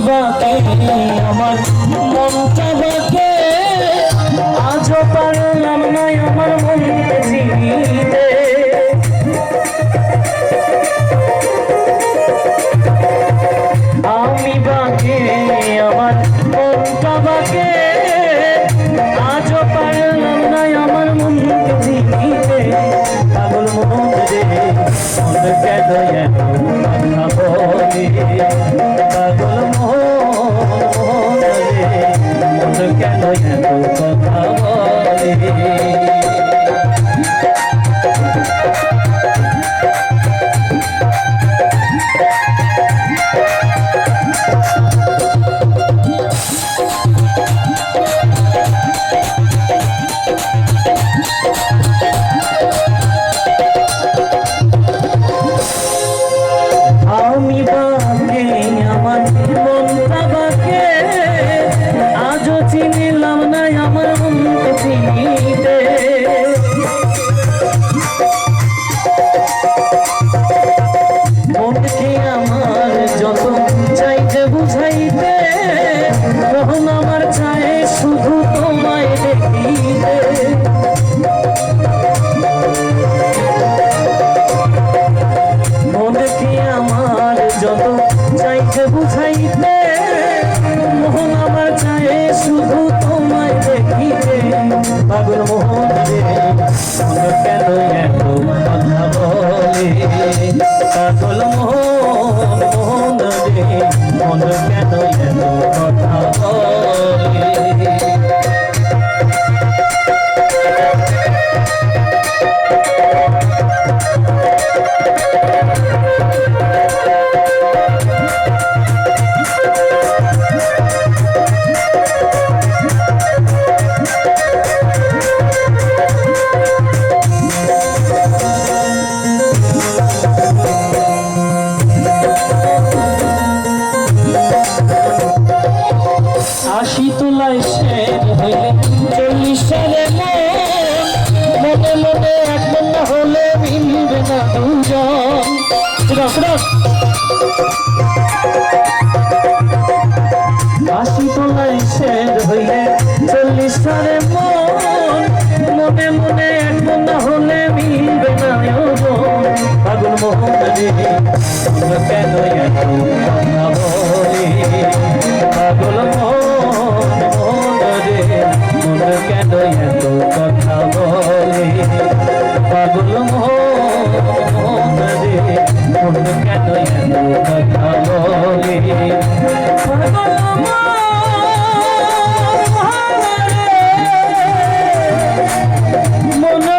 বাকে আমার মনটা বাকে আজও পারলাম না আমার মনটা জিতে আমি বাকে আমার মনটা বাকে আজও পারলাম না আমার মনটা জিতে পাগল মন রে মন কেন you যত চাইতে বুঝাইতে মোহন আমার চায় শুধু তোমায় দেখিতে পাগল মোহন রে কেন এত কথা বলে? পাগল মোহন মোহন রে, মন কেন এত কথা বলে? আশি চল্লিশ সালে মন মনে মনে না হলে মিলবে না দুজন। হইলে চল্লিশ সালে মন মনে মনে না হলে মিলবে না ওজন পাগল মোহন কেন মনে